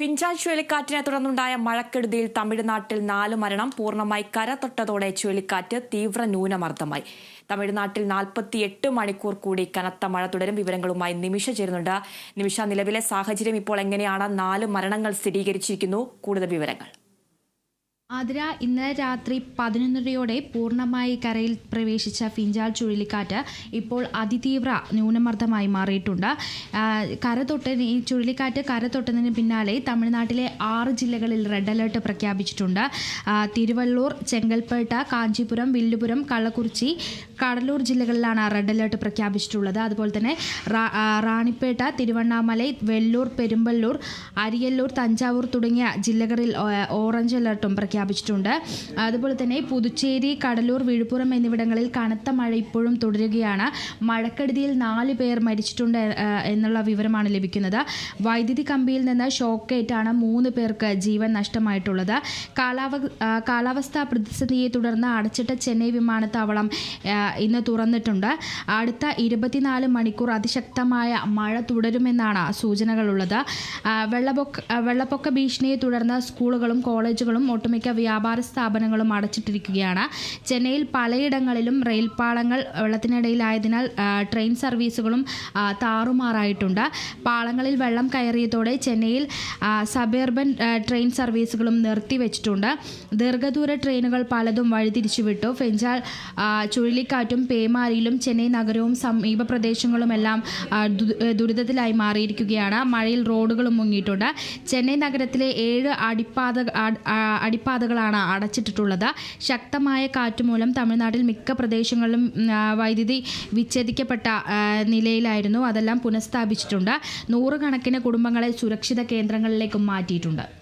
പിഞ്ചാൻ ചുഴലിക്കാറ്റിനെ തുടർന്നുണ്ടായ മഴക്കെടുതിയിൽ തമിഴ്നാട്ടിൽ നാല് മരണം പൂർണമായി കരതൊട്ടതോടെ ചുഴലിക്കാറ്റ് തീവ്ര ന്യൂനമർദ്ദമായി. തമിഴ്നാട്ടിൽ നാൽപ്പത്തിയെട്ട് മണിക്കൂർ കൂടി കനത്ത മഴ തുടരും. വിവരങ്ങളുമായി നിമിഷ ചേരുന്നുണ്ട്. നിമിഷ നിലവിലെ സാഹചര്യം ഇപ്പോൾ എങ്ങനെയാണ്? നാല് മരണങ്ങൾ സ്ഥിരീകരിച്ചിരിക്കുന്നു. കൂടുതൽ വിവരങ്ങൾ. ആതിര ഇന്നലെ രാത്രി പതിനൊന്നരയോടെ പൂർണമായി കരയിൽ പ്രവേശിച്ച ഫിഞ്ചാൽ ചുഴലിക്കാറ്റ് ഇപ്പോൾ അതിതീവ്ര ന്യൂനമർദ്ദമായി മാറിയിട്ടുണ്ട്. കര തൊട്ട് ഈ ചുഴലിക്കാറ്റ് കര തൊട്ടതിന് പിന്നാലെ തമിഴ്നാട്ടിലെ ആറ് ജില്ലകളിൽ റെഡ് അലേർട്ട് പ്രഖ്യാപിച്ചിട്ടുണ്ട്. തിരുവള്ളൂർ ചെങ്കൽപ്പേട്ട കാഞ്ചീപുരം വില്ലുപുരം കള്ളക്കുറിച്ചി കടലൂർ ജില്ലകളിലാണ് റെഡ് അലേർട്ട് പ്രഖ്യാപിച്ചിട്ടുള്ളത്. അതുപോലെ തന്നെ റാണിപ്പേട്ട തിരുവണ്ണാമലൈ വെല്ലൂർ പെരുമ്പല്ലൂർ അരിയല്ലൂർ തഞ്ചാവൂർ തുടങ്ങിയ ജില്ലകളിൽ ഓറഞ്ച് അലർട്ടും പ്രഖ്യാപിച്ചിട്ടുണ്ട് അതുപോലെ തന്നെ പുതുച്ചേരി കടലൂർ വിഴുപ്പുറം എന്നിവിടങ്ങളിൽ കനത്ത മഴ ഇപ്പോഴും തുടരുകയാണ്. മഴക്കെടുതിയിൽ നാല് പേർ മരിച്ചിട്ടുണ്ട് എന്നുള്ള വിവരമാണ് ലഭിക്കുന്നത്. വൈദ്യുതി കമ്പിയിൽ നിന്ന് ഷോക്കേറ്റാണ് മൂന്ന് പേർക്ക് ജീവൻ നഷ്ടമായിട്ടുള്ളത്. കാലാവ കാലാവസ്ഥാ പ്രതിസന്ധിയെ തുടർന്ന് അടച്ചിട്ട ചെന്നൈ വിമാനത്താവളം ഇന്ന് തുറന്നിട്ടുണ്ട്. അടുത്ത ഇരുപത്തിനാല് മണിക്കൂർ അതിശക്തമായ മഴ തുടരുമെന്നാണ് സൂചനകളുള്ളത്. വെള്ളപ്പൊക്ക വെള്ളപ്പൊക്ക ഭീഷണിയെ തുടർന്ന് സ്കൂളുകളും കോളേജുകളും ഒട്ടുമിക്ക വ്യാപാര സ്ഥാപനങ്ങളും അടച്ചിട്ടിരിക്കുകയാണ്. ചെന്നൈയിൽ പലയിടങ്ങളിലും റെയിൽപാളങ്ങൾ വെള്ളത്തിനിടയിലായതിനാൽ ട്രെയിൻ സർവീസുകളും താറുമാറായിട്ടുണ്ട്. പാളങ്ങളിൽ വെള്ളം കയറിയതോടെ ചെന്നൈയിൽ സബർബൻ ട്രെയിൻ സർവീസുകളും നിർത്തിവെച്ചിട്ടുണ്ട്. ദീർഘദൂര ട്രെയിനുകൾ പലതും വഴിതിരിച്ചുവിട്ടു. ഫെഞ്ചാൽ ചുഴലിക്കാറ്റും പേമാരിയിലും ചെന്നൈ നഗരവും സമീപ പ്രദേശങ്ങളുമെല്ലാം ദുരിതത്തിലായി മാറിയിരിക്കുകയാണ്. മഴയിൽ റോഡുകളും മുങ്ങിയിട്ടുണ്ട്. ചെന്നൈ നഗരത്തിലെ ഏഴ് അടിപ്പാത അ- ആ, അടിപ്പാതകളാണ് അടച്ചിട്ടിട്ടുള്ളത്. ശക്തമായ കാറ്റുമൂലം തമിഴ്നാട്ടിൽ മിക്ക പ്രദേശങ്ങളിലും വൈദ്യുതി വിച്ഛേദിക്കപ്പെട്ട നിലയിലായിരുന്നു. അതെല്ലാം പുനഃസ്ഥാപിച്ചിട്ടുണ്ട്. നൂറുകണക്കിന് കുടുംബങ്ങളെ സുരക്ഷിത കേന്ദ്രങ്ങളിലേക്കും മാറ്റിയിട്ടുണ്ട്.